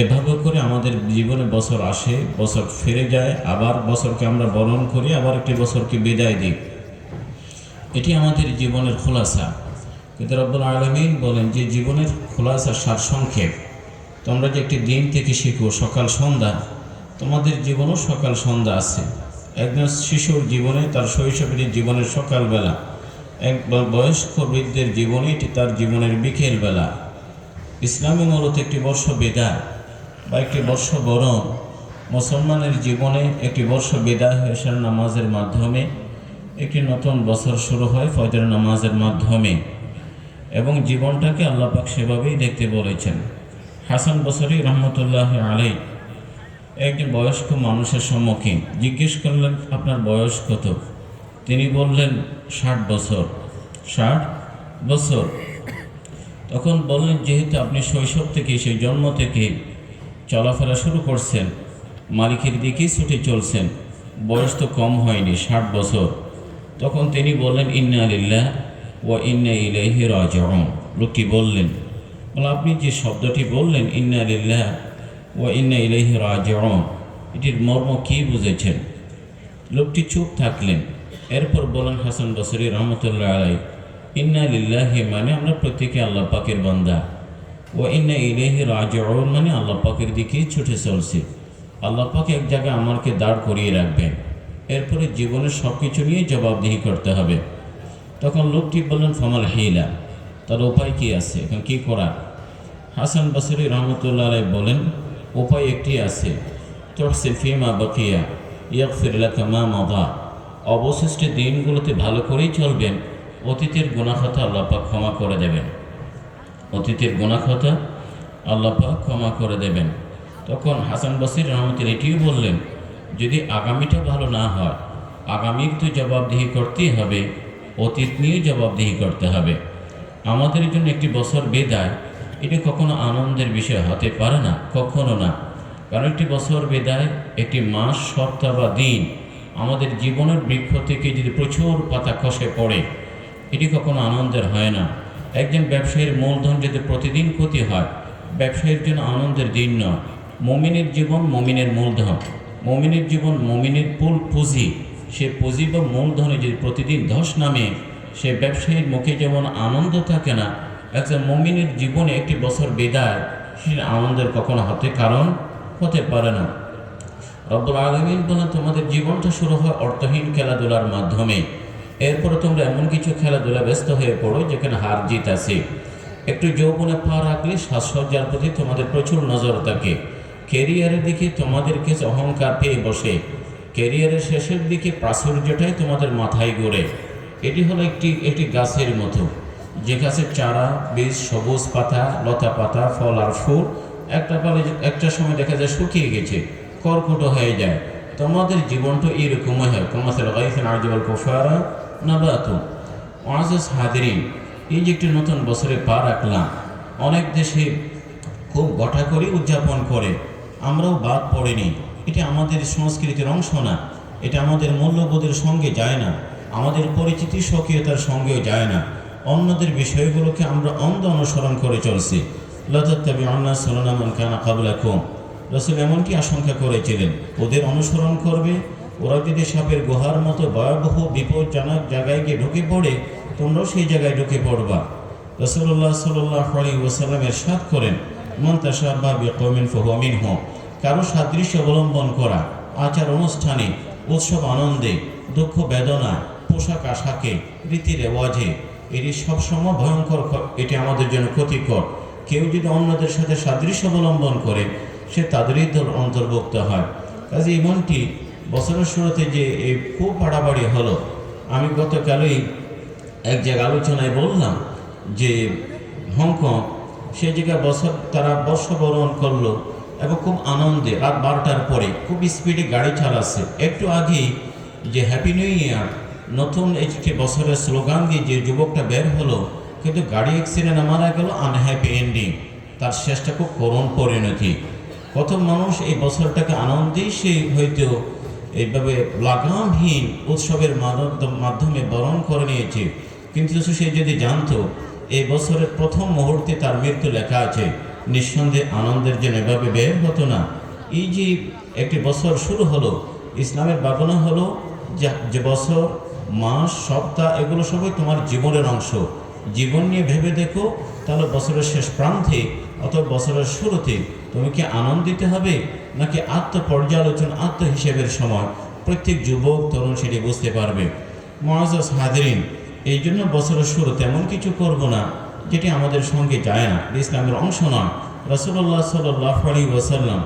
এভাবে করে আমাদের জীবনে বছর আসে, বছর ফিরে যায়, আবার বছরকে আমরা বরণ করি, আবার একটি বছরকে বিদায় দিই। এটি আমাদের জীবনের খোলাসা। কিন্তু রব্বুল আলমিন বলেন যে জীবনের খোলাসা সারসংক্ষেপ তোমরা যে একটি দিন থেকে শিখো, সকাল, সন্ধ্যা, তোমাদের জীবনও সকাল, সন্ধ্যা আছে। একজন শিশুর জীবনে তার শৈশবের জীবনের সকালবেলা, এক বয়স্ক বৃদ্ধের জীবনে এটি তার জীবনের বিকেলবেলা। ইসলামী মূলত একটি বর্ষ বেদা বা একটি বর্ষ বরণ মুসলমানের জীবনে একটি বর্ষ বিদায় হয়ে আসার নামাজের মাধ্যমে। একটি নতুন বছর শুরু হয় ফজর নামাজের মাধ্যমে। এবং জীবনটাকে আল্লাপাক সেভাবেই দেখতে বলেছেন। হাসান বসরি রহমতুল্লাহ আলাই একজন বয়স্ক মানুষের সম্মুখীন। জিজ্ঞেস করলেন, আপনার বয়স কত? তিনি বললেন, ষাট বছর। ষাট বছর? তখন বললেন, যেহেতু আপনি শৈশব থেকে, সেই জন্ম থেকে চলাফেরা শুরু করছেন। মালিকের দিকেই ছুটে চলছেন। বয়স তো কম হয়নি, ষাট বছর। তখন তিনি বললেন, ইন্না আলিল্লাহ ও ইন্না ইলাইহি রাজিউন। লোকটি বললেন, বলে, আপনি যে শব্দটি বললেন, ইন্না আলিল্লাহ ও ইন্না ইলাইহি রাজিউন, এটির মর্ম কী বুঝেছেন? লোকটি চুপ থাকলেন। এরপর বলেন হাসান বসরি রহমতুল্লাহ আলাই ইন্না লিল্লাহি মানে আমরা প্রত্যেকে আল্লাহ পাকের বান্দা। ও ইন্না ইলেহি রাজিউন মানে আল্লাহ পাকের দিকেই ছুটে চলছে। আল্লাহ পাক এক জায়গায় আমাকে দাঁড় করিয়ে রাখবেন। এরপরে জীবনের সব কিছু নিয়ে জবাবদিহি করতে হবে। তখন লোকটি বললেন, ফমাল হিলা? তার উপায় কি আছে? এখন কী করা হাসান বসরি রহমতুল্লাহ আলাই বলেন, উপায় একটি আছে। তোরসে ফিমা বকিয়া ইয়াকফির লাকা মা মাদা। অবশিষ্ট দিনগুলোতে ভালো করেই চলবেন, অতীতের গুণাখাতা আল্লাপাক ক্ষমা করে দেবেন। অতীতের গুণাখাতা আল্লাপাক ক্ষমা করে দেবেন। তখন হাসান বসির রহমতের এটিও বললেন, যদি আগামীটা ভালো না হয়, আগামীর তো জবাবদিহি করতেই হবে, অতীত নিয়ে জবাবদিহি করতে হবে। আমাদের জন্য একটি বছর বেদায়, এটি কখনো আনন্দের বিষয় হতে পারে না, কখনো না। কারণ একটি বছর বেদায় একটি মাস, সপ্তাহ বা দিন আমাদের জীবনের বৃক্ষ থেকে যদি প্রচুর পাতা খসে পড়ে, এটি কখনো আনন্দের হয় না। একজন ব্যবসায়ীর মূলধন যদি প্রতিদিন ক্ষতি হয়, ব্যবসায়ীর জন্য আনন্দের দিন নয়। মমিনের জীবন মমিনের মূলধন। মমিনের জীবন মমিনের পুল পুঁজি। সে পুঁজি বা মূলধনে যদি প্রতিদিন ধস নামে, সে ব্যবসায়ীর মুখে যেমন আনন্দ থাকে না একজন মমিনের জীবনে একটি বছর বেদায়, সে আনন্দের কখনো হতে কারণ হতে পারে না। রব্বুল আলমিন বলেন, তোমাদের জীবনটা শুরু হয় অর্থহীন খেলাধুলার মাধ্যমে। এরপরে তোমরা এমন কিছু খেলাধুলা ব্যস্ত হয়ে পড়ো যেখানে হার জিত আছে একটু যৌবনে পা রাখলে সাজসজ্জার প্রতি তোমাদের প্রচুর নজর থাকে। কেরিয়ারের দিকে তোমাদের কাছে অহংকার পেয়ে বসে। কেরিয়ারের শেষের দিকে প্রাচুর্যটাই তোমাদের মাথায় গড়ে। এটি হলো একটি একটি গাছের মতো। যে গাছের চারা, বীজ, সবুজ পাতা, লতা পাতা, ফল আর ফুল একটা পালে একটা সময় দেখা যায় শুকিয়ে গেছে, কর্কট হয়ে যায়। তোমাদের জীবনটা এরকমই হয়। আজবাল কোফারা নাবাত ওয়াজেস হাদিরিন, এই যে একটি নতুন বছরে পা রাখলাম। অনেক দেশে খুব গঠা করে উদযাপন করে, আমরাও বাদ পড়েনি। এটা আমাদের সংস্কৃতির অংশ না, এটা আমাদের মূল্যবোধের সঙ্গে যায় না, আমাদের পরিচিতি স্বকীয়তার সঙ্গেও যায় না। অন্যদের বিষয়গুলোকে আমরা অন্ধ অনুসরণ করে চলছি। লতাত্তাবি অন্না সলনামান কানা কাবলা কম রসুল এমনটি আশঙ্কা করেছিলেন, ওদের অনুসরণ করবে ওরা যদি সাপের গুহার মতো ভয়াবহ বিপজ্জনক জায়গায় গিয়ে ঢুকে পড়ে, তোমরাও সেই জায়গায় ঢুকে পড়বা। রসুল্লাহ সাল্লাহ ওসালামের সাথ করেন কমিন ফহমিন হো কারও সাদৃশ্য অবলম্বন করা, আচার অনুষ্ঠানে, উৎসব আনন্দে, দুঃখ বেদনা, পোশাক আশাকে, রীতি রেওয়াজে, এটি সবসময় ভয়ঙ্কর এটি আমাদের জন্য ক্ষতিকর। কেউ যদি অন্যদের সাথে সাদৃশ্য অবলম্বন করে, সে তাদেরই দল অন্তর্ভুক্ত হয়। কাজে এমনটি বছরের শুরুতে যে এই খুব বাড়াবাড়ি হলো, আমি গতকালই এক জায়গায় আলোচনায় বললাম যে হংকং সেই জায়গায় বছর, তারা বর্ষবরণ করল এবং খুব আনন্দে রাত বারোটার পরে খুব স্পিডে গাড়ি চালাচ্ছে। একটু আগেই যে হ্যাপি নিউ ইয়ার নতুন এই বছরের স্লোগান দিয়ে যে যুবকটা বের হলো, কিন্তু গাড়ি অ্যাক্সিডেন্টে মারা গেল আনহ্যাপি এন্ডিং তার শেষটা খুব করুণ পরিণতি। কত মানুষ এই বছরটাকে আনন্দেই সে হয়তো এইভাবে লাগামহীন উৎসবের মাধ্যমে বরণ করে নিয়েছে। কিন্তু সে যদি জানতো, এই বছরের প্রথম মুহূর্তে তার মৃত্যু লেখা আছে, নিঃসন্দেহে আনন্দের জন্য এভাবে বের হতো না। এই যে একটি বছর শুরু হলো, ইসলামের ভাবনা হলো যে- যে বছর, মাস, সপ্তাহ, এগুলো সবই তোমার জীবনের অংশ। জীবন নিয়ে ভেবে দেখো, তাহলে বছরের শেষ প্রান্তে অথবা বছরের শুরুতে তুমি কি আনন্দ দিতে হবে, নাকি আত্মপর্যালোচনা আত্ম হিসেবের সময় প্রত্যেক যুবক, তরুণ সেটি বুঝতে পারবে? মহাজ হাজরিন, এই জন্য বছরের শুরু তেমন কিছু করব না, যেটি আমাদের সঙ্গে যায় না। ইসলামের অংশ নয়। রসুল্লাহ সাল্লাহ আলী ওয়াসাল্লাম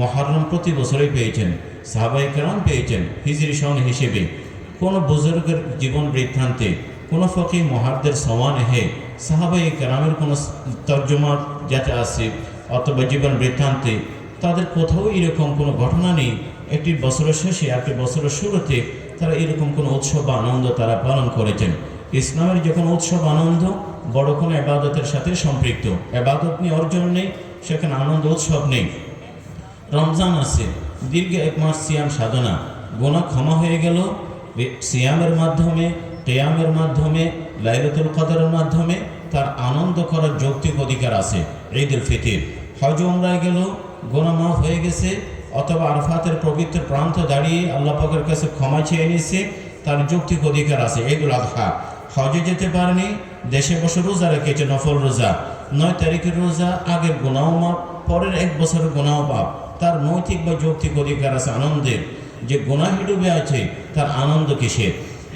মহারম প্রতি বছরই পেয়েছেন সাহাবাই কেরাম পেয়েছেন হিজরি সন হিসেবে। কোনো বুজুর্গের জীবন বৃত্তান্তে, কোনো ফকি মহারদের সমান হে সাহাবাই কেরামের কোনো তর্জমা যাতে আসে অথবা জীবন বৃত্তান্তে, তাদের কোথাও এরকম কোনো ঘটনা নেই। একটি বছরের শেষে, একটি বছরের শুরুতে তারা এরকম কোনো উৎসব বা আনন্দ তারা পালন করেছেন। ইসলামের যখন উৎসব আনন্দ, বড় কোনো এবাদতের সাথে সম্পৃক্ত। এবাদত নিয়ে অর্জন নেই, সেখানে আনন্দ উৎসব নেই। রমজান আছে, দীর্ঘ এক মাস সিয়াম সাধনা। গোনা ক্ষমা হয়ে গেল সিয়ামের মাধ্যমে তেয়ামের মাধ্যমে, লাইলাতুল কদরের মাধ্যমে তার আনন্দ করার যৌক্তিক অধিকার আছে। ঈদ উল ফিতির। হজ উমরায় গেল, গোনা মাফ হয়ে গেছে, অথবা আরফাতের পবিত্র প্রান্ত দাঁড়িয়ে আল্লাহ পাকের কাছে ক্ষমা চেয়ে নিয়েছে, তার যৌক্তিক অধিকার আছে, ঈদুল আজহা হজে যেতে পারেনি, দেশে বসে রোজা রেখেছে, নফল রোজা। নয় তারিখের রোজা, আগের গোনাও মাপ পরের এক বছরের গোনাও পাপ তার নৈতিক বা যৌক্তিক অধিকার আছে আনন্দের। যে গোনাহি ডুবে আছে, তার আনন্দ কিসের?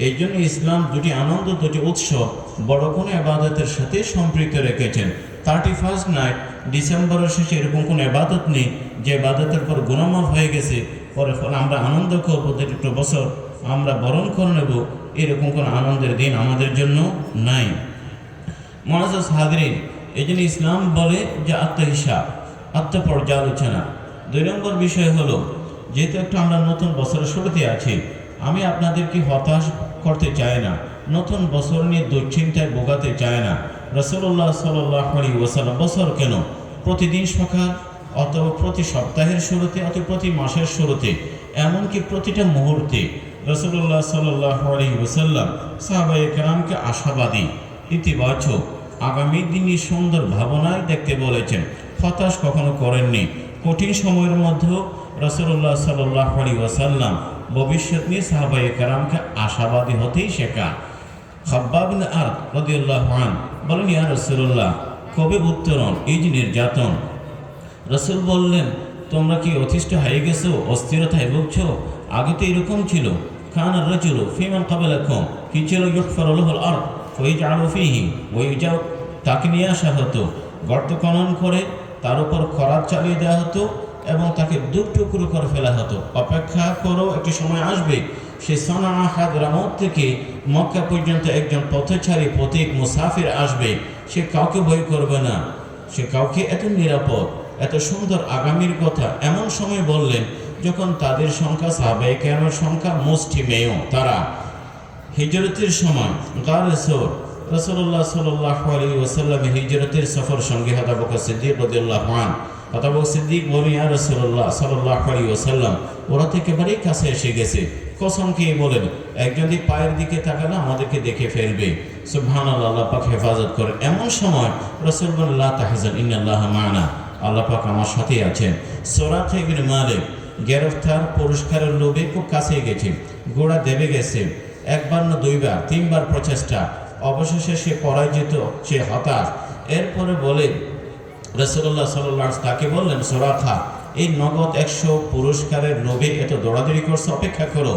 এই জন্য ইসলাম দুটি আনন্দ, দুটি উৎসব বড় কোনো আবাদতের সাথে সম্পৃক্ত রেখেছেন। থার্টি ফার্স্ট নাইট ডিসেম্বরের শেষে এরকম কোনো আবাদত নেই, যে আবাদতের পর গুণামাফ হয়ে গেছে, পরে ফলে আমরা আনন্দ করব একটু বছর আমরা বরণ করে নেব, এরকম কোনো আনন্দের দিন আমাদের জন্য নাই। মহাজ হাদরিন এই জন্য ইসলাম বলে যে আত্মহিসাব আত্মপর্যালোচনা। দুই নম্বর বিষয় হলো, যেহেতু একটু আমরা নতুন বছরের শুরুতে আছি, আমি আপনাদেরকে হতাশ করতে চায় না, নতুন বছর নিয়ে দুশ্চিন্তায় ভোগাতে চায় না। রসুল্লাহ সাল্লাহ আলী বছর কেন? প্রতিদিন সকাল অথবা প্রতি সপ্তাহের শুরুতে অথবা প্রতি মাসের শুরুতে, এমনকি প্রতিটা মুহূর্তে রসুল্লাহ সাল্লাহ আলী ওসাল্লাম সাহাবাই কেরামকে আশাবাদী, ইতিবাচক, আগামী দিনই সুন্দর ভাবনায় দেখতে বলেছেন। হতাশ কখনো করেননি। কঠিন সময়ের মধ্যেও রসুল্লাহ সাল্লাহ আলী ওয়াসাল্লাম ভবিষ্যৎ নিয়ে সাহাবাই কারামকে আশাবাদী হতেই শেখা। খাব্বাবিন আর রদিউল্লাহ হান বলেন, ইয়া রসুল্লাহ কবে উত্তরণ? এই যে নির্যাতন। রসুল বললেন, তোমরা কি অতিষ্ঠ হয়ে গেছো, অস্থিরতায় ভুগছ? আগে তো এরকম ছিল। খান আর রচুল ফিমান কাবেল এখন কি ছিল? ইউফরুল আর ওই জানো ফিহি ওই যাও তাকে নিয়ে আসা হতো। গর্ত খনন করে তার উপর খরাত চালিয়ে দেওয়া হতো। তাকে দু টুকরো করে ফেলা হতো। অপেক্ষা করো, একটি সময় আসবে, সে সনা হাদরামত থেকে মক্কা পর্যন্ত একজন পথচারী প্রতীক মুসাফির আসবে। সে কাউকে ভয় করবে না। সে কাউকে এত নিরাপদ, এত সুন্দর আগামীর কথা এমন সময় বললেন, যখন তাদের সংখ্যা সাবে কেন? সংখ্যা মুষ্টি মুষ্টিমেয় তারা। হিজরতের সময় গারেসর রসল্লাহ সাল্লাহ আলী ওসাল্লাম হিজরতের সফর সঙ্গে হতাবক সিদ্দিক রদুল্লাহ হতাবক সিদ্দিক বলি আর রসল্লাহ সাল্লাহ আলী ওসাল্লাম ওরা তো একেবারেই কাছে এসে গেছে। কসম খেয়ে বলেন, একজন যদি পায়ের দিকে তাকালে, আমাদেরকে দেখে ফেলবে। সুবহান আল্লাহ পাক হেফাজত করেন। এমন সময় রসুল্লাহ তাহজান, ইন্নাল্লাহ মানা। আল্লাহ পাক আমার সাথে আছেন। সোরা থেকে মালিক গ্রেফতার পুরস্কারের লোভে খুব কাছে গেছে, গোড়া দেবে গেছে। একবার না দুইবার, তিনবার প্রচেষ্টা। অবশেষে সে পরাজিত, সে হতাশ। এরপরে বলে রসুল্লাহ সাল্লাহ তাকে বললেন সোরাখা এই নগদ একশো পুরস্কারের লোভে এত দৌড়াদৌড়ি করছে, অপেক্ষা করো।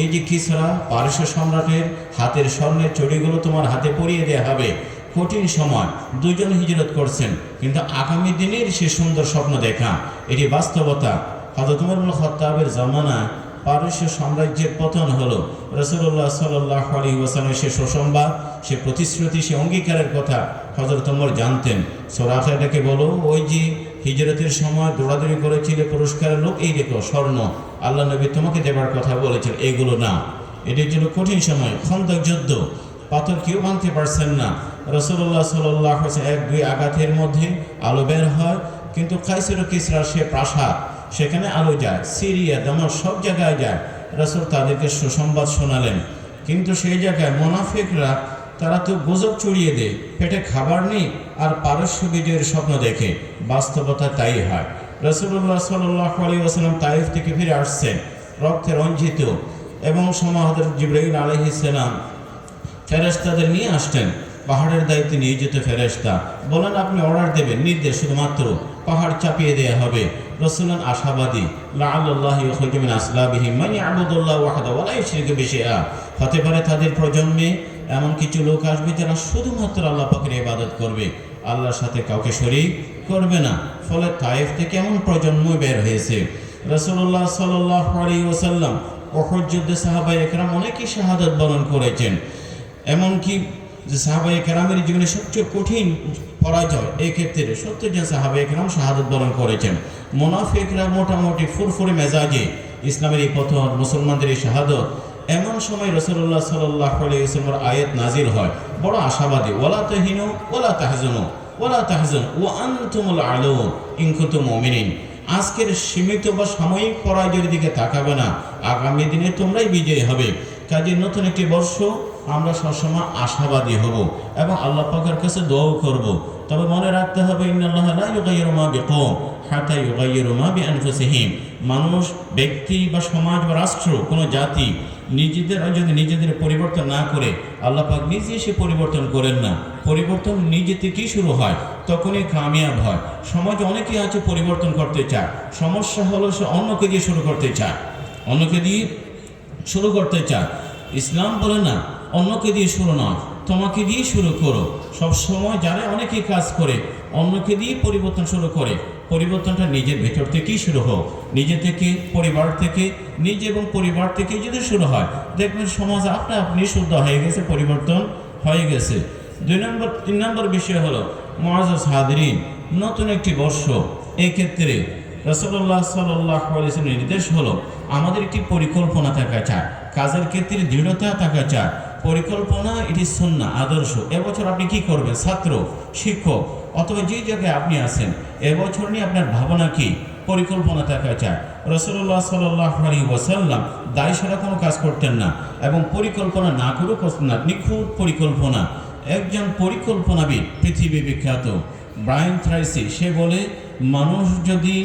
এই যে কিসরা, পারস্য সম্রাটের হাতের স্বর্ণের চড়িগুলো তোমার হাতে পরিয়ে দেওয়া হবে। কঠিন সময় দুজন হিজরত করছেন, কিন্তু আগামী দিনের সে সুন্দর স্বপ্ন দেখা। এটি বাস্তবতা। হজরত উমর খত্তাবের জামানা পারস্য সাম্রাজ্যের পতন হলো। রসুল্লাহ সাল্লাহ আলী ওয়াসালামের সে সুসংবাদ, সে প্রতিশ্রুতি, সে অঙ্গীকারের কথা হজরত উমর জানতেন। সোরাফা এটাকে বলো, ওই যে হিজরতের সময় দৌড়াদৌড়ি করেছিল পুরস্কারের লোক, এই দেখো, স্বর্ণ। আল্লাহ নবী তোমাকে দেবার কথা বলেছেন, এগুলো না। এটির জন্য কঠিন সময়, খন্দক যুদ্ধ। পাথর কেউ ভাঙতে পারছেন না। রসুল্লাহ সাল্লাহ এক দুই আঘাতের মধ্যে আলো বের হয়, কিন্তু কাইসের কিসরা সে প্রাসাদ সেখানে আলো যায়, সিরিয়া দামার সব জায়গায় যায়। রসুল তাদেরকে সুসংবাদ শোনালেন। কিন্তু সেই জায়গায় মোনাফিকরা, তারা তো গুজব চড়িয়ে দেয়, পেটে খাবার নেই আর পারস্য বিজয়ের স্বপ্ন দেখে। বাস্তবতা তাই হয়। রসুল্লাহ সাল্লাহ আলী আসালাম তাইফ থেকে ফিরে আসছেন, রক্তে রঞ্জিত। এবং সমাহদের জিব্রাহিম আলহিসাম ফেরেস্তাদের নিয়ে আসতেন পাহাড়ের দায়িত্বে নিয়ে যেত ফেরেস্তা বলেন, আপনি অর্ডার দেবেন, নির্দেশ শুধুমাত্র। পাহাড় চাপিয়ে দেওয়া হবে। রসুলান আশাবাদী লাআল্লাহ ইউখরিজু আসলাবিহিম মান ইয়াবুদুল্লাহ ওয়াহদা বিহি শাইআ। হতে পারে তাদের প্রজন্মে এমন কিছু লোক আসবে যারা শুধুমাত্র আল্লাহ পাকের ইবাদত করবে। আল্লাহর সাথে কাউকে শরীক করবে না। ফলে তায়েফ থেকে এমন প্রজন্ম বের হয়েছে। রসুল্লাহ সাল্লাহ আলী ওসাল্লাম অহর যুদ্ধে সাহাবাই একরাম অনেকেই শাহাদত বরণ করেছেন। এমনকি যে সাহাবাই কেরামের জীবনে সবচেয়ে কঠিন পরাজয়। এই ক্ষেত্রে সত্তর জন সাহাবাই শাহাদত বরণ করেছেন। মোনাফিকরা মোটামুটি ফুরফুরে মেজাজে ইসলামের এই প্রথম মুসলমানদের এই শাহাদত। এমন সময় রসুল্লাহ সাল্লাহ আলাইসলামের আয়াত নাজিল হয়। বড় আশাবাদী ওলা তাহিনু ওলা তাহজনু ওলা তাহজন ও আন্তুমুল আলো ইনকুতু মমিনিন। আজকের সীমিত বা সাময়িক পরাজয়ের দিকে তাকাবে না। আগামী দিনে তোমরাই বিজয়ী হবে। কাজে নতুন একটি বর্ষ আমরা সবসময় আশাবাদী হব এবং আল্লাহ পাকের কাছে দোয়াও করব। তবে মনে রাখতে হবে মানুষ, ব্যক্তি বা সমাজ বা রাষ্ট্র, কোনো জাতি নিজেদের যদি নিজেদের পরিবর্তন না করে, আল্লাহ পাক নিজে সে পরিবর্তন করেন না। পরিবর্তন নিজে থেকেই শুরু হয়, তখনই কামিয়াব হয়। সমাজ অনেকেই আছে পরিবর্তন করতে চায়, সমস্যা হলো সে অন্যকে দিয়ে শুরু করতে চায়, অন্যকে দিয়ে শুরু করতে চায়। ইসলাম বলে না, অন্যকে দিয়ে শুরু নয়। তোমাকে দিয়ে শুরু করো। সব সময় যারা অনেকেই কাজ করে, অন্যকে দিয়ে পরিবর্তন শুরু করে। পরিবর্তনটা নিজের ভেতর থেকেই শুরু হোক। নিজে থেকে, পরিবার থেকে, নিজে এবং পরিবার থেকেই যদি শুরু হয়, দেখবেন সমাজ আপনা আপনি শুদ্ধ হয়ে গেছে, পরিবর্তন হয়ে গেছে। দুই নম্বর, তিন নম্বর বিষয় হলো মহাজ হাদরিন নতুন একটি বর্ষ। ক্ষেত্রে রসল্লাহ সাল্লাহ নির্দেশ হলো, আমাদের একটি পরিকল্পনা থাকা চায় কাজের ক্ষেত্রে দৃঢ়তা থাকা চায় পরিকল্পনা এটি সন্না আদর্শ। এবছর আপনি কি করবেন? ছাত্র, শিক্ষক, অথবা যে জায়গায় আপনি আছেন, এবছর নিয়ে আপনার ভাবনা কি? পরিকল্পনা থাকা চায় রসুল্লাহ সাল্লাহ আলী ওয়াসাল্লাম দায় সারা কোনো কাজ করতেন না এবং পরিকল্পনা না করেও করতেন না। নিখুঁত পরিকল্পনা। একজন পরিকল্পনাবিদ, পৃথিবী বিখ্যাত, ব্রায়ান থ্রাইসি, সে বলে, মানুষ যদি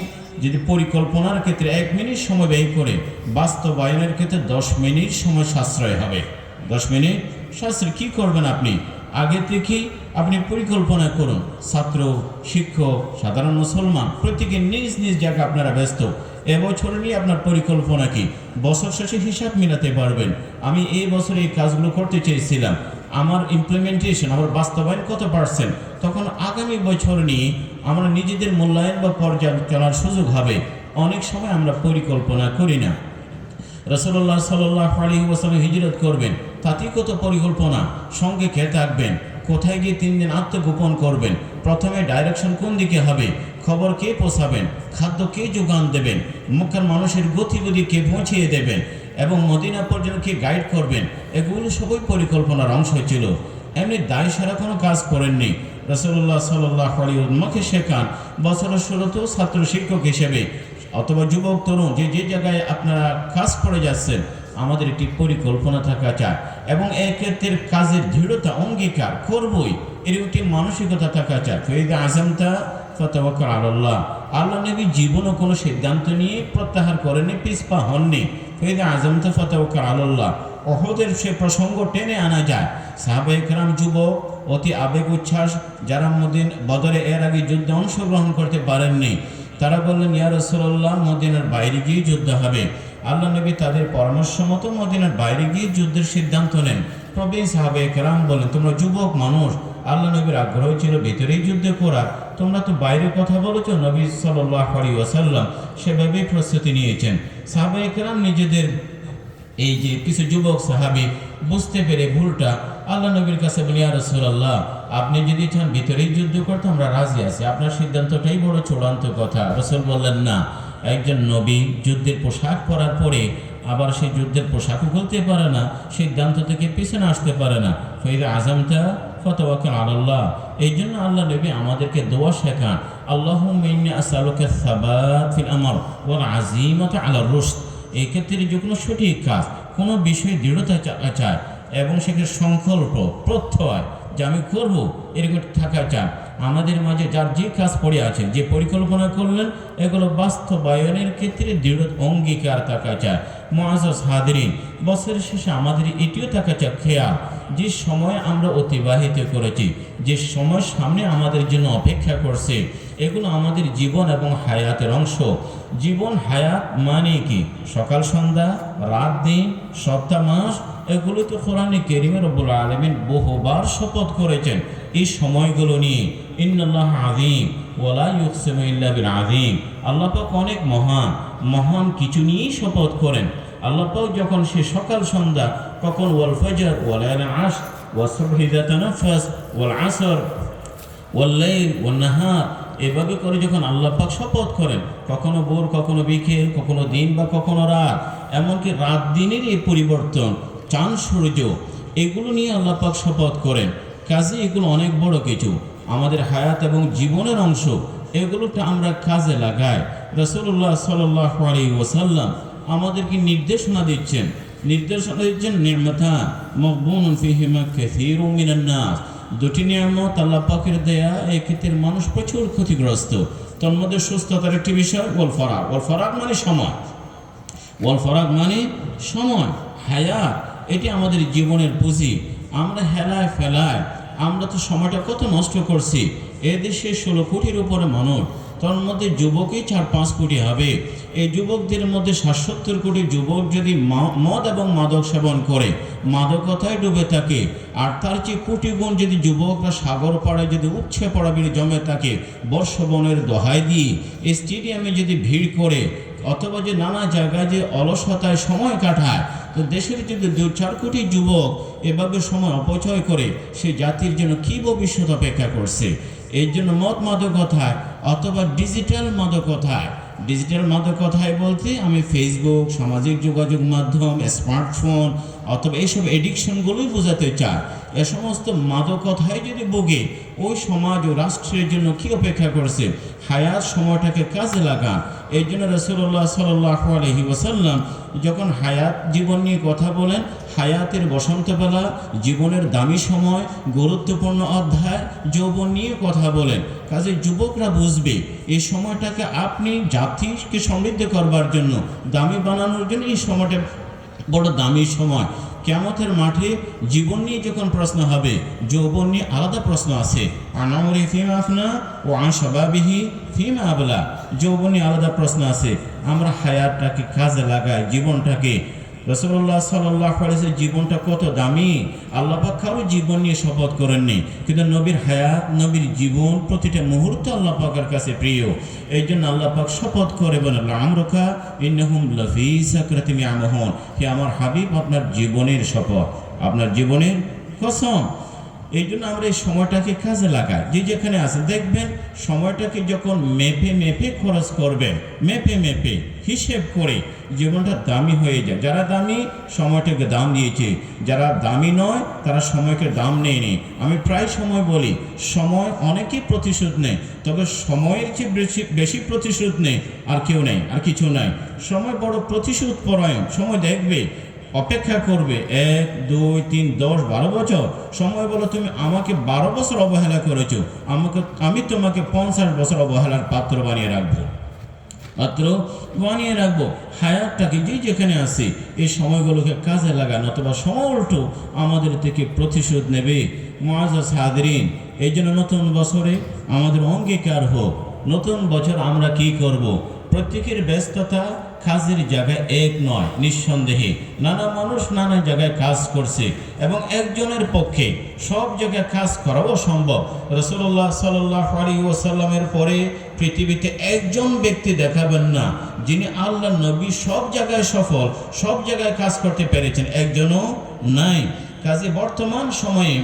যদি পরিকল্পনার ক্ষেত্রে এক মিনিট সময় ব্যয় করে, বাস্তবায়নের ক্ষেত্রে দশ মিনিট সময় সাশ্রয় হবে। দশ মিনিট। সাশ্রয় কী করবেন আপনি? আগে থেকেই আপনি পরিকল্পনা করুন। ছাত্র, শিক্ষক, সাধারণ মুসলমান, প্রত্যেকে নিজ নিজ জায়গায় আপনারা ব্যস্ত। এবছর নিয়ে আপনার পরিকল্পনা কি? বছর শেষে হিসাব মিলাতে পারবেন। আমি এই বছরে এই কাজগুলো করতে চেয়েছিলাম। আমার ইমপ্লিমেন্টেশন আমার বাস্তবায়ন কত পার্সেন্ট তখন আগামী বছর নিয়ে আমরা নিজেদের মূল্যায়ন বা পর্যালোচনার সুযোগ হবে। অনেক সময় আমরা পরিকল্পনা করি না। রসল্লাহ সাল্লাহ আলী ওসালাম হিজরত করবেন। তাতেই কত পরিকল্পনা, সঙ্গে খেয়ে থাকবেন কোথায় গিয়ে তিন দিন আত্মগোপন করবেন? প্রথমে ডাইরেকশন কোন দিকে হবে? খবর কে পোষাবেন খাদ্য কে যোগান দেবেন? মুখের মানুষের গতিবিধি কে পৌঁছিয়ে দেবেন? এবং মদিনা পর্যন্ত কে গাইড করবেন? এগুলো সবই পরিকল্পনার অংশ ছিল। এমনি দায় সারা কোনো কাজ করেননি। রসল্লাহ সাল্লাহ আলী শেখান বছরের শুরুতেও ছাত্র শিক্ষক হিসেবে। অথবা যুবক, তরুণ, যে যে জায়গায় আপনারা কাজ করে যাচ্ছেন আমাদের একটি পরিকল্পনা থাকা চায় এবং এই ক্ষেত্রের কাজের দৃঢ়তা অঙ্গীকার করবই। এর একটি মানসিকতা থাকা চায় ফেদ আজমতা ফতওয়াক্কাল আল্লাহ আল্লাহ নবী জীবনও কোনো সিদ্ধান্ত নিয়ে প্রত্যাহার করেনি পিসপা হননি। ফেদ আজমতা ফতওয়াক্কাল আল্লাহ অহদের সে প্রসঙ্গ টেনে আনা যায়। সাহাবাহিকরাম যুবক, অতি আবেগ উচ্ছ্বাস, যারা মদিন বদরে এর আগে যুদ্ধে অংশগ্রহণ করতে পারেননি, তারা বললেন, ইয়া রসুল্লাহ মদিনার বাইরে গিয়ে যুদ্ধ হবে। আল্লাহ নবী তাদের পরামর্শ মতো মদিনার বাইরে গিয়ে যুদ্ধের সিদ্ধান্ত নেন। তবেই সাহাবে কেরাম বলেন, তোমরা যুবক, মানুষ, আল্লাহ নবীর আগ্রহ ছিল ভিতরেই যুদ্ধ করা তোমরা তো বাইরে কথা বলেছ নবী সাল্লাহ আলী ওয়াসাল্লাম, সেভাবেই প্রস্তুতি নিয়েছেন। সাহাবে কেরাম নিজেদের এই যে কিছু যুবক সাহাবি বুঝতে পেরে ভুলটা আল্লাহ নবীর কাছে বলি আর রসুল্লাহ আপনি যদি চান ভিতরেই যুদ্ধ করতে, আমরা রাজি আছি। আপনার সিদ্ধান্তটাই বড় চূড়ান্ত কথা। রসুল বললেন, না। একজন নবী যুদ্ধের পোশাক পরার পরে আবার সেই যুদ্ধের পোশাকও খুলতে পারে না, সিদ্ধান্ত থেকে পিছনে আসতে পারে না। ফের আজমটা ফতোয়াকে আল্লাহ এই জন্য আল্লাহ নবী আমাদেরকে দোয়া শেখান আল্লাহ আসালুকে সাবাত ফিল আমর ওর আজিমত আল্লাহ রুশ এই ক্ষেত্রে যে কোনো সঠিক কাজ, কোনো বিষয়ে দৃঢ়তা চায় এবং সেখানে সংকল্প প্রত্যয় যে আমি করব এরকম থাকা চান আমাদের মাঝে যার যে কাজ পড়ে আছে, যে পরিকল্পনা করলেন, এগুলো বাস্তবায়নের ক্ষেত্রে দৃঢ় অঙ্গীকার থাকা চায় মহাজ হাদরিন বছরের শেষে আমাদের এটিও থাকা চায় খেয়াল। যে সময় আমরা অতিবাহিত করেছি, যে সময় সামনে আমাদের জন্য অপেক্ষা করছে, এগুলো আমাদের জীবন এবং হায়াতের অংশ। জীবন হায়াত মানে কি? সকাল, সন্ধ্যা, রাত, দিন, সপ্তাহ, মাস, এগুলো তো কোরআনে কেরিমের রব্বুল আলমিন বহুবার শপথ করেছেন। এই সময়গুলো নিয়ে ইন্নাল্লাহ আদিম ওলা ইউকসিমু ইল্লা বিল আদিম আল্লাহ অনেক মহান মহান কিছু নিয়েই শপথ করেন। আল্লাহ যখন সে সকাল সন্ধ্যা, কখন ওয়াল ফজর, ওয়াল আশ ওয়াসবহি যাতা নাফাস ওয়াল আসর ওয়াল্লাইল ওয়ান্নাহার এভাবে করে যখন আল্লাহ পাক শপথ করেন, কখনো ভোর, কখনো বিকেল, কখনো দিন বা কখনো রাত, এমনকি রাত দিনের এই পরিবর্তন, চাঁদ সূর্য, এগুলো নিয়ে আল্লাহ পাক শপথ করেন। কাজে এগুলো অনেক বড় কিছু। আমাদের হায়াত এবং জীবনের অংশ, এগুলোটা আমরা কাজে লাগাই। রসুল্লাহ সাল্লাহ আলী ওসাল্লাম আমাদেরকে নির্দেশনা দিচ্ছেন। নির্দেশনা দিচ্ছেন, নির্মাতা মকবুন দুটি নিয়ামত আল্লাহ পাকের দেয়া, এই ক্ষেত্রে মানুষ প্রচুর ক্ষতিগ্রস্ত। তার মধ্যে সুস্থতার একটি বিষয় ওল ফরাক। ওল ফরাক মানে সময়। ওয়াল ফরাক মানে সময়, হায়াত। এটি আমাদের জীবনের পুঁজি। আমরা হেলায় ফেলায় আমরা তো সময়টা কত নষ্ট করছি। এদেশে ষোলো কোটির উপরে মানুষ, তার মধ্যে যুবকই চার পাঁচ কোটি হবে। এই যুবকদের মধ্যে ষাট সত্তর কোটি যুবক যদি মদ এবং মাদক সেবন করে, মাদকতায় ডুবে থাকে, আর তার চেয়ে কোটি গুণ যদি যুবকরা সাগর পাড়ে যদি উচ্ছে পড়াবির জমে থাকে, বর্ষবনের দোহাই দিয়ে স্টেডিয়ামে যদি ভিড় করে, অথবা যে নানা জায়গায় যে অলসতায় সময় কাটায় তো দেশের যদি দু চার কোটি যুবক এভাবে সময় অপচয় করে সে জাতির জন্য কী ভবিষ্যৎ অপেক্ষা করছে? এর জন্য মত মাদকথায় অথবা ডিজিটাল মাদকথায় ডিজিটাল মাদকথায় বলতে আমি ফেসবুক সামাজিক যোগাযোগ মাধ্যম স্মার্টফোন অথবা এইসব এডিকশনগুলোই বোঝাতে চায়। এ সমস্ত মাদকতায় যদি ভোগে, ওই সমাজ ও রাষ্ট্রের জন্য কি অপেক্ষা করছে? হায়াত সময়টাকে কাজে লাগান। এই জন্য রসুল্লাহ সাল্লাহ আলহি ওসাল্লাম যখন হায়াত জীবন নিয়ে কথা বলেন, হায়াতের বসন্তবেলা জীবনের দামি সময়, গুরুত্বপূর্ণ অধ্যায়, যৌবন নিয়ে কথা বলেন। কাজে যুবকরা বুঝবে, এই সময়টাকে আপনি জাতিকে সমৃদ্ধ করবার জন্য, দামি বানানোর জন্য এই সময়টা বড় দামি সময়। কেমতের মাঠে জীবন নিয়ে যখন প্রশ্ন হবে, যৌবন নিয়ে আলাদা প্রশ্ন আছে। আনামরি ফিম আফনা ও আন সবাবিহি ফিম আবলা। যৌবন নিয়ে আলাদা প্রশ্ন আছে। আমরা হায়াতটাকে কাজে লাগাই, জীবনটাকে রসুল্লাহ সাল্লাহ জীবনটা কত দামি? আল্লাহ পাক কারও জীবন নিয়ে শপথ করেননি। কিন্তু নবীর হায়াত, নবীর জীবন প্রতিটা মুহূর্ত আল্লাহ পাকের কাছে প্রিয়। এই জন্য আল্লাপাক শপথ করে বলেন আমরকা ইন্নহুম লফি আমহন হে আমার হাবিব, আপনার জীবনের শপথ, আপনার জীবনের কসম। এই জন্য আমরা এই সময়টাকে কাজে লাগাই। যে যেখানে আছে, দেখবেন সময়টাকে যখন মেপে মেপে খরচ করবেন, মেপে মেপে হিসেব করে জীবনটা দামি হয়ে যায়। যারা দামি, সময়টাকে দাম দিয়েছে। যারা দামি নয়, তারা সময়কে দাম নেয়নি। আমি প্রায় সময় বলি, সময় অনেকেই প্রতিশোধ নেয়, তবে সময়ের চেয়ে বেশি বেশি প্রতিশোধ নেই আর কেউ নেই, আর কিছু নাই। সময় বড় প্রতিশোধ পরায়ণ সময় দেখবে অপেক্ষা করবে। এক, দুই, তিন, দশ, বারো বছর। সময় বলো, তুমি আমাকে বারো বছর অবহেলা করেছ। আমাকে, আমি তোমাকে পঞ্চাশ বছর অবহেলার পাত্র বানিয়ে রাখব। পাত্র বানিয়ে রাখব। হায়াতটাকে যে যেখানে আসে এই সময়গুলোকে কাজে লাগান অথবা সময় উল্টো আমাদের থেকে প্রতিশোধ নেবে। মহাজা সাদরিন, এই জন্য নতুন বছরে আমাদের অঙ্গীকার হোক। নতুন বছর আমরা কি করব। প্রত্যেকের ব্যস্ততা কাজের জায়গায় এক নয়, নিঃসন্দেহে। নানা মানুষ নানা জায়গায় কাজ করছে এবং একজনের পক্ষে সব জায়গায় কাজ করাও সম্ভব। রসুল্লাহ সাল্লাহ আলী ওসাল্লামের পরে পৃথিবীতে একজন ব্যক্তি দেখাবেন না, যিনি আল্লাহ নবী সব জায়গায় সফল, সব জায়গায় কাজ করতে পেরেছেন। একজনও নাই। কাজে বর্তমান সময়ে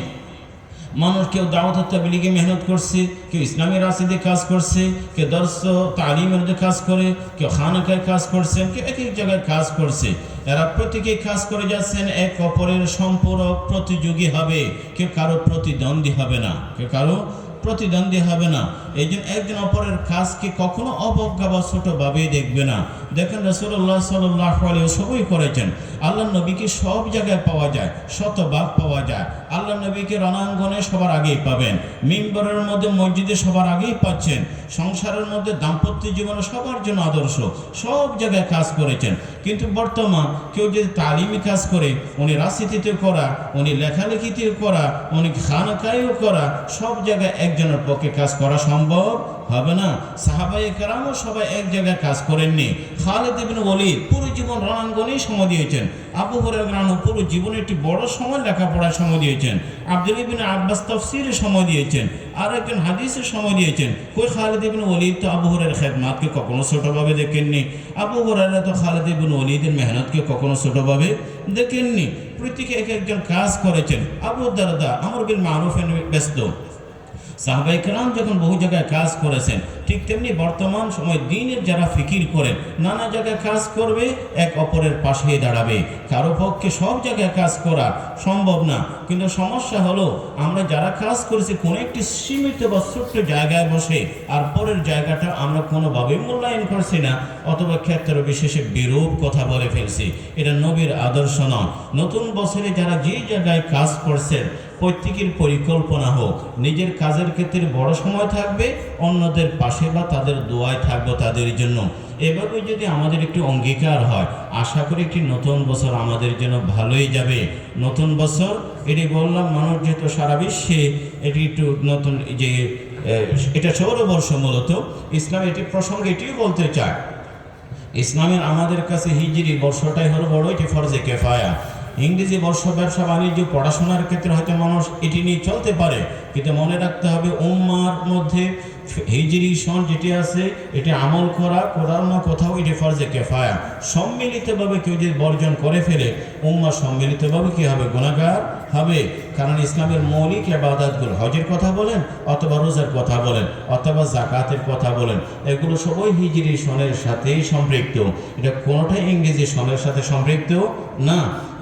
মানুষ কেউ দাওয়াত তাবলিগে মেহনত করছে, কেউ ইসলামী রাশিদে কাজ করছে, কেউ দর্শ তালিমের কাজ করে, কেউ খানকায় কাজ করছেন কেউ এক এক জায়গায় কাজ করছে। এরা প্রত্যেকেই কাজ করে যাচ্ছেন, এক অপরের সম্পূরক প্রতিযোগী হবে। কেউ কারও প্রতিদ্বন্দ্বী হবে না, কেউ কারও প্রতিদ্বন্দ্বী হবে না। এই জন্য একজন অপরের কাজকে কখনো অবজ্ঞা বা ছোটোভাবেই দেখবে না। দেখেন রসুল্লাহ সাল্লাহ আলিয়া সবই করেছেন আল্লাহ নবীকে সব জায়গায় পাওয়া যায়, শতভাগ পাওয়া যায়। আল্লাহ নবীকে রণাঙ্গনে সবার আগেই পাবেন, মিম্বরের মধ্যে মসজিদে সবার আগেই পাচ্ছেন, সংসারের মধ্যে দাম্পত্য জীবনে সবার জন্য আদর্শ, সব জায়গায় কাজ করেছেন। কিন্তু বর্তমান কেউ যদি তালিমি কাজ করে, উনি রাজনীতিতে করা, উনি লেখালেখিতে করা, উনি খানকায়ও করা, সব জায়গায় একজনের পক্ষে কাজ করা সম্ভব হবে না। সাহাবাই কেরামও সবাই এক জায়গায় কাজ করেননি। খালেদ ইবিন ওলিদ পুরো জীবন রণাঙ্গনেই সময় দিয়েছেন। আবু হরের রানু পুরো জীবনে একটি বড় সময় লেখাপড়ায় সময় দিয়েছেন। আব্দুল ইবিন আব্বাস তফসিরে সময় দিয়েছেন। আর একজন হাদিসের সময় দিয়েছেন। কই খালেদ ইবিন ওলিদ তো আবু হরের খেদমাতকে কখনো ছোটোভাবে দেখেননি? আবু হরেরা তো খালেদ ইবিন ওলিদের মেহনতকে কখনো ছোটোভাবে দেখেননি। প্রত্যেকে এক একজন কাজ করেছেন। আবু দারদা আমর বিন মারুফেন ব্যস্ত। সাহাবাই কেরাম যখন বহু জায়গায় কাজ করেছেন, ঠিক তেমনি বর্তমান সময় দিনের যারা ফিকির করেন, নানা জায়গায় কাজ করবে, এক অপরের পাশে দাঁড়াবে। কারও পক্ষে সব জায়গায় কাজ করা সম্ভব না। কিন্তু সমস্যা হলো, আমরা যারা কাজ করেছি, কোনো একটি সীমিত বা ছোট্ট জায়গায় বসে, আর পরের জায়গাটা আমরা কোনোভাবেই মূল্যায়ন করছি না, অথবা ক্ষেত্র বিশেষে বিরূপ কথা বলে ফেলছি। এটা নবীর আদর্শ নয়। নতুন বছরে যারা যে জায়গায় কাজ করছেন প্রত্যেকের পরিকল্পনা হোক। নিজের কাজের ক্ষেত্রে বড় সময় থাকবে, অন্যদের পাশে বা তাদের দোয়ায় থাকব তাদের জন্য। এভাবে যদি আমাদের একটু অঙ্গীকার হয়, আশা করি একটি নতুন বছর আমাদের জন্য ভালোই যাবে। নতুন বছর, এটি বললাম, মানুষ যেহেতু সারা বিশ্বে এটি একটু নতুন যে এটা সৌরবর্ষ মূলত। ইসলাম এটি প্রসঙ্গে এটিও বলতে চায়। ইসলামের আমাদের কাছে হিজরি বর্ষটাই হলো বড়, এটি ফরজে কেফায়া। ইংরেজি বর্ষ ব্যবসা বাণিজ্য, পড়াশোনার ক্ষেত্রে হয়তো মানুষ এটি নিয়ে চলতে পারে, কিন্তু মনে রাখতে হবে উম্মার মধ্যে হিজরি, সন যেটি আছে, এটি আমল করা, করার না কোথাও এটি ফরজে কেফায়া। সম্মিলিতভাবে কেউ যদি বর্জন করে ফেলে, উম্মা সম্মিলিতভাবে কী হবে? গুণাগার হবে। কারণ ইসলামের মৌলিক আবাদাতগুলো হজের কথা বলেন অথবা রোজার কথা বলেন অথবা জাকাতের কথা বলেন, এগুলো সবই হিজরি সনের সাথেই সম্পৃক্ত। এটা কোনোটাই ইংরেজি সনের সাথে সম্পৃক্ত না।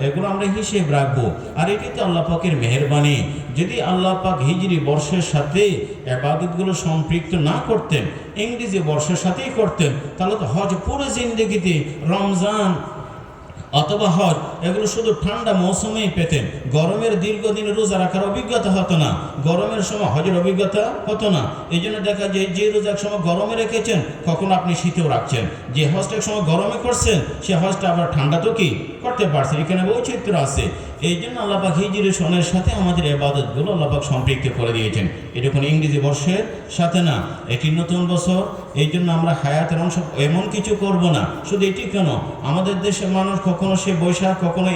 এগুলো আমরা হিসেব রাখব। আর এটি তো আল্লাহ পাকের মেহরবানি। যদি আল্লাহ পাক হিজরি বর্ষের সাথে আবাদতগুলো সম্পৃক্ত না করতেন, ইংরেজি বর্ষের সাথেই করতেন, তাহলে তো হজ পুরো জিন্দগিতে রমজান অথবা হজ, এগুলো শুধু ঠান্ডা মৌসুমেই পেতেন। গরমের দীর্ঘদিন রোজা রাখার অভিজ্ঞতা হতো না। গরমের সময় হজের অভিজ্ঞতা হতো না। এই জন্য দেখা যায়, যে রোজা এক সময় গরমে রেখেছেন, কখন আপনি শীতেও রাখছেন। যে হজটা এক সময় গরমে করছেন, সে হজটা আবার ঠান্ডা তো কি? করতে পারছেন। এখানে বৈচিত্র্য আছে। এই জন্য আল্লাপাক হিজিরি সনের সাথে আমাদের এবাদতগুলো আল্লাপাক সম্পৃক্ত করে দিয়েছেন। এটা কোনো ইংরেজি বর্ষের সাথে না এটি নতুন বছর, এই জন্য আমরা হায়াতের অংশ, এমন কিছু করব না। শুধু এটি কেন? আমাদের দেশের মানুষ কখনো সে বৈশাখ, কখনো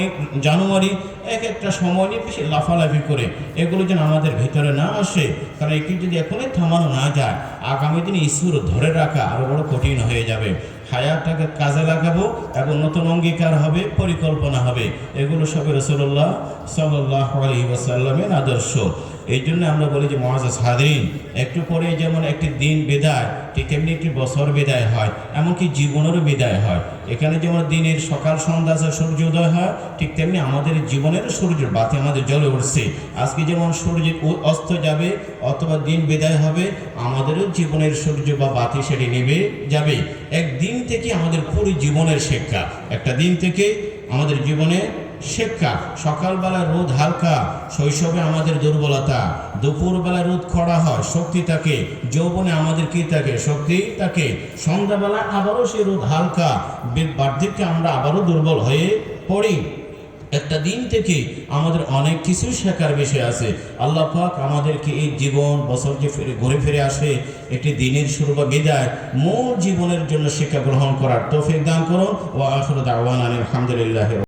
জানুয়ারি, এক একটা সময় নিয়ে বেশি লাফালাফি করে। এগুলো যেন আমাদের ভিতরে না আসে, কারণ এটি যদি এখনই থামানো না যায়, আগামী দিনে ইস্যুর ধরে রাখা আরও বড় কঠিন হয়ে যাবে। হায়াতটাকে কাজে লাগাবো এবং নতুন অঙ্গীকার হবে, পরিকল্পনা হবে। এগুলো সবই রসল্লাহ সাল্লাহ আলী আদর্শ। এই জন্য আমরা বলি যে মহাজ হাদিন একটু পরে যেমন একটি দিন বিদায়, ঠিক তেমনি একটি বছর বিদায় হয়, এমনকি জীবনেরও বিদায় হয়। এখানে যেমন দিনের সকাল সন্ধ্যা সূর্যোদয় হয়, ঠিক তেমনি আমাদের জীবনেরও সূর্যের বাতি আমাদের জ্বলে উঠছে। আজকে যেমন সূর্যের অস্ত যাবে, অথবা দিন বিদায় হবে, আমাদেরও জীবনের সূর্য বা বাতি সেটি নেবে, যাবে। একদিন থেকে আমাদের পুরো জীবনের শিক্ষা। একটা দিন থেকে আমাদের জীবনে শিক্ষা। সকালবেলা রোদ হালকা, শৈশবে আমাদের দুর্বলতা। দুপুরবেলা রোদ খরা হয়, শক্তি থাকে, যৌবনে আমাদের কি থাকে? শক্তি থাকে। সন্ধ্যাবেলা আবারও সেই রোদ হালকা বার্ধক্যে আমরা আবারও দুর্বল হয়ে পড়ি। একটা দিন থেকে আমাদের অনেক কিছু শেখার বিষয় আছে। আল্লাহ পাক আমাদেরকে এই জীবন, বছর যে ফিরে, ঘুরে ফিরে আসে একটি দিনের শুরু বা বিদায় মূল জীবনের জন্য শিক্ষা গ্রহণ করার তৌফিক দান করুন। ও আখর দাওয়ান আলহামদুলিল্লাহ